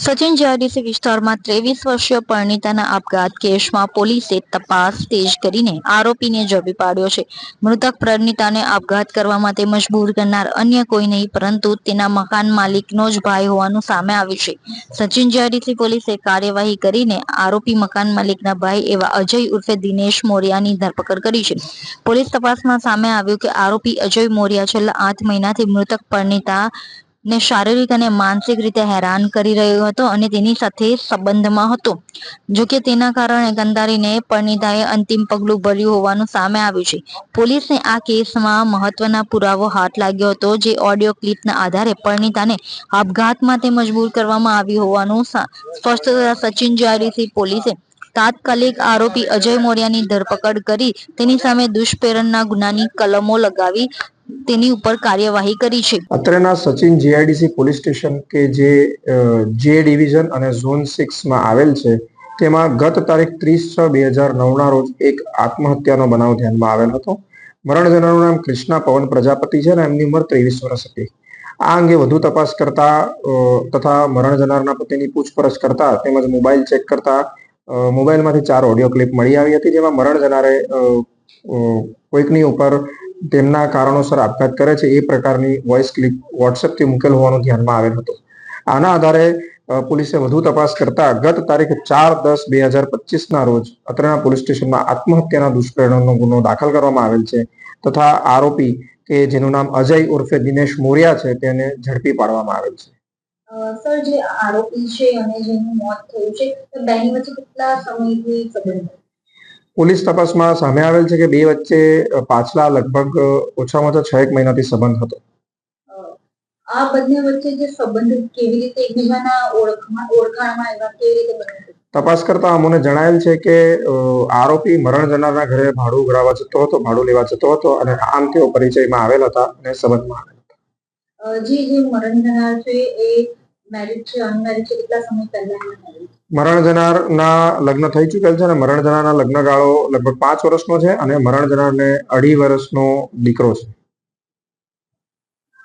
Sachin GIDC વિસ્તારમાં ત્રેવીસ વર્ષીય પરિણીતાના આપઘાત કેસમાં પોલીસે તપાસ તેજ કરીને આરોપીને ઝડપી પાડ્યો છે. મૃતક પરિણીતાને આપઘાત કરવા માટે મજબૂર કરનાર અન્ય કોઈ નહીં, પરંતુ તેના મકાન માલિકનો જ ભાઈ હોવાનું સામે આવ્યું છે. સચિન જીઆઈડીસી પોલીસે કાર્યવાહી કરીને આરોપી મકાન માલિકના ભાઈ એવા અજય ઉર્ફે દિનેશ મોરિયાની ધરપકડ કરી છે. પોલીસ તપાસમાં સામે આવ્યું કે આરોપી અજય મોરિયા છેલ્લા આઠ મહિનાથી મૃતક પરિણીતા ને શારીરિક અને માનસિક રીતે હેરાન કરી રહ્યો હતો અને તેની સાથે સંબંધમાં હતો. જો કે તેના કારણે ગંધારીને પરિણીતાએ અંતિમ પગલું ભર્યું હોવાનું સામે આવ્યું છે. પોલીસને આ કેસમાં મહત્વના પુરાવો હાથ લાગ્યો હતો, જે ઓડિયો ક્લિપના આધારે પરિણીતાને આપઘાત માટે મજબૂર કરવામાં આવી હોવાનું સા- સ્પષ્ટ થતા સચિન જારીથી પોલીસે તાત્કાલિક આરોપી અજય મોર્યાની ધરપકડ કરી તેની સામે દુષ્પ્રેરણના ગુનાની કલમો લગાવી તેની ઉપર કાર્યવાહી કરી છે. અત્રેના સચિન જીઆઈડીસી પોલીસ સ્ટેશન કે જે જે ડિવિઝન અને ઝોન સિક્સમાં આવેલ છે, તેમાં ગત તારીખ ત્રીસ છ બે હજાર નવના રોજ એક આત્મહત્યાનો બનાવ ધ્યાનમાં આવેલ હતો. મરણ જનારનું નામ કૃષ્ણા પવન પ્રજાપતિ છે અને એમની ઉંમર ત્રેવીસ વર્ષ હતી. આ અંગે વધુ તપાસ કરતા તથા મરણ જનારના પતિની પૂછપરછ કરતા તેમજ મોબાઈલ ચેક કરતા મોબાઈલમાંથી ચાર ઓડિયો ક્લિપ મળી આવી હતી જેમાં મરણ જનારે કોઈકની ઉપર તેમના કારણોસર આપઘાત કરે છે, એ પ્રકારની વોઇસ ક્લિપ વોટ્સએપથી મૂકેલ હોવાનું ધ્યાનમાં આવેલ હતું આના આધારે પોલીસે વધુ તપાસ કરતા ગત તારીખ ચાર દસ બે હજાર પચીસના રોજ અત્રેના પોલીસ સ્ટેશનમાં આત્મહત્યાના દુષ્પરિણામનો ગુનો દાખલ કરવામાં આવેલ છે તથા આરોપી કે જેનું નામ અજય ઉર્ફે દિનેશ મોરિયા છે તેને ઝડપી પાડવામાં આવેલ છે સર, જે આરોપી છે અને જેનું મોત થયું છે, તો બેની વચ્ચે કેટલા સમયથી? પોલીસ તપાસમાં સામે આવેલ છે કે બે વચ્ચે પાછલા લગભગ ઓછામાં ઓછા છ એક મહિનાથી સંબંધ હતો. આ બંને વચ્ચે જે સંબંધ કેવી રીતે એકબીજાના ઓળખમાં ઓળખાણમાં એવા કેવી રીતે બન્યું તપાસ કરતા અમને જણાયેલ છે કે આરોપી મરણ જનારના ઘરે ભાડું ઉઘરાવવા જતો હતો ભાડું લેવા જતો હતો અને આમ તેઓ પરિચયમાં આવેલ હતા અને સંબંધમાં આવેલ હતા. જે જે મરણ જનાર છે એ મેરિડ છે અનમેરિડ છે કેટલા સમય પહેલા? મરણ જનારના લગ્ન થઈ ચૂકેલ છે અને મરણ જનારના લગ્ન ગાળો લગભગ પાંચ વર્ષનો છે અને મરણ જનારને અઢી વર્ષનો દીકરો છે.